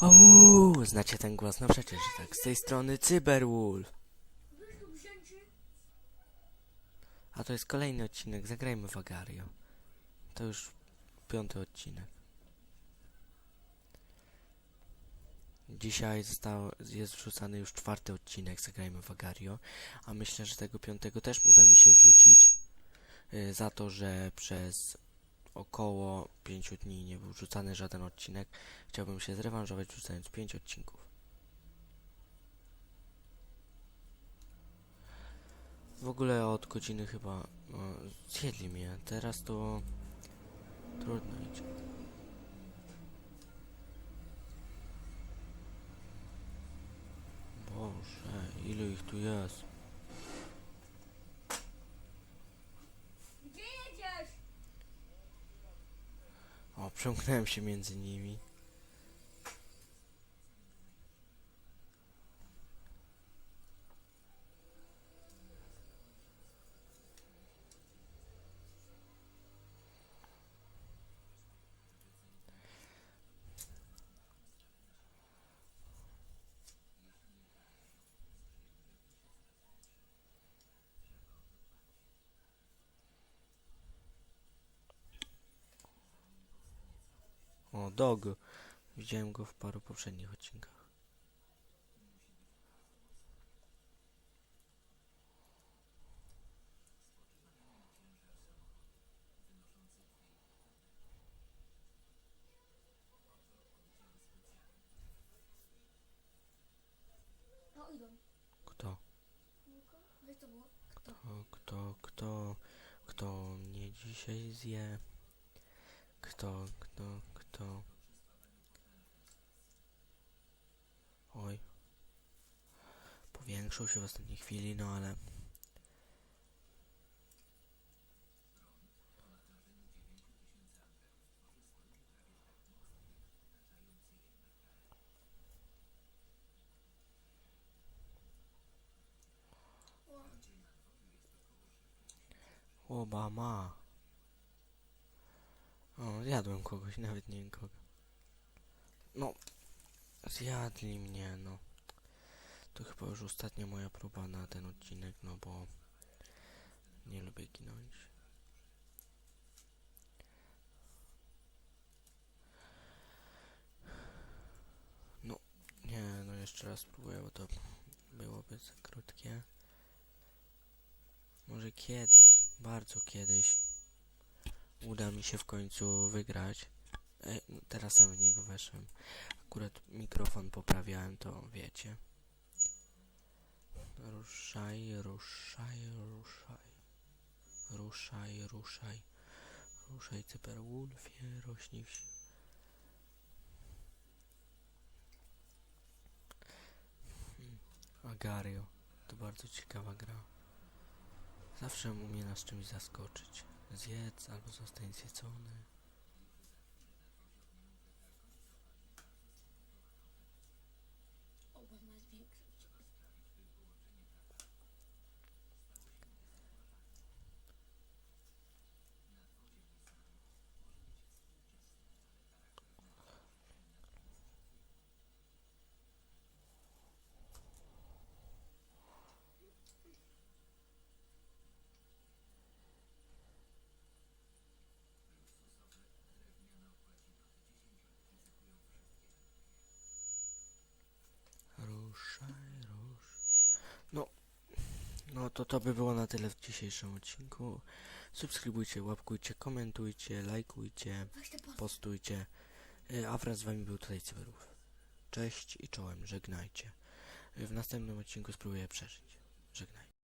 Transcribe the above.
Au, znacie ten głos? No przecież tak. Z tej strony Cyberwolf. A to jest kolejny odcinek. Zagrajmy w Agario. To już piąty odcinek. Dzisiaj został, jest wrzucany już czwarty odcinek Zagrajmy w Agario. A myślę, że tego piątego też uda mi się wrzucić. y, za to, że przez około pięciu dni nie był wrzucany żaden odcinek. Chciałbym się zrewanżować wrzucając 5 odcinków. W ogóle od godziny chyba no, zjedli mnie. Teraz to trudno idzie. Boże, ile ich tu jest? Przemknąłem się między nimi. Dog. Widziałem go w paru poprzednich odcinkach. No. Kto? Kto, kto, kto, kto mnie dzisiaj zje? Kto, kto, kto? Oj. Powiększył się w ostatniej chwili, no ale... Obama. Zjadłem kogoś, nawet nie wiem kogo. No, zjadli mnie, no. To chyba już ostatnia moja próba na ten odcinek, no bo nie lubię ginąć. No, nie, no jeszcze raz spróbuję, bo to byłoby za krótkie. Może kiedyś, bardzo kiedyś uda mi się w końcu wygrać. E, no teraz sam w niego weszłem. Akurat mikrofon poprawiałem, to wiecie. Ruszaj, ruszaj, ruszaj. Ruszaj, ruszaj. Ruszaj, cyberwolfie, rośnij w Hmm, Agario. To bardzo ciekawa gra. Zawsze umie nas czymś zaskoczyć. Zjedz albo zostań zjedzony. No, no to to by było na tyle w dzisiejszym odcinku. Subskrybujcie, łapkujcie, komentujcie, lajkujcie, postujcie. Y, A wraz z wami był tutaj Cyberów. Cześć i czołem, żegnajcie. Y, W następnym odcinku spróbuję przeżyć. Żegnajcie.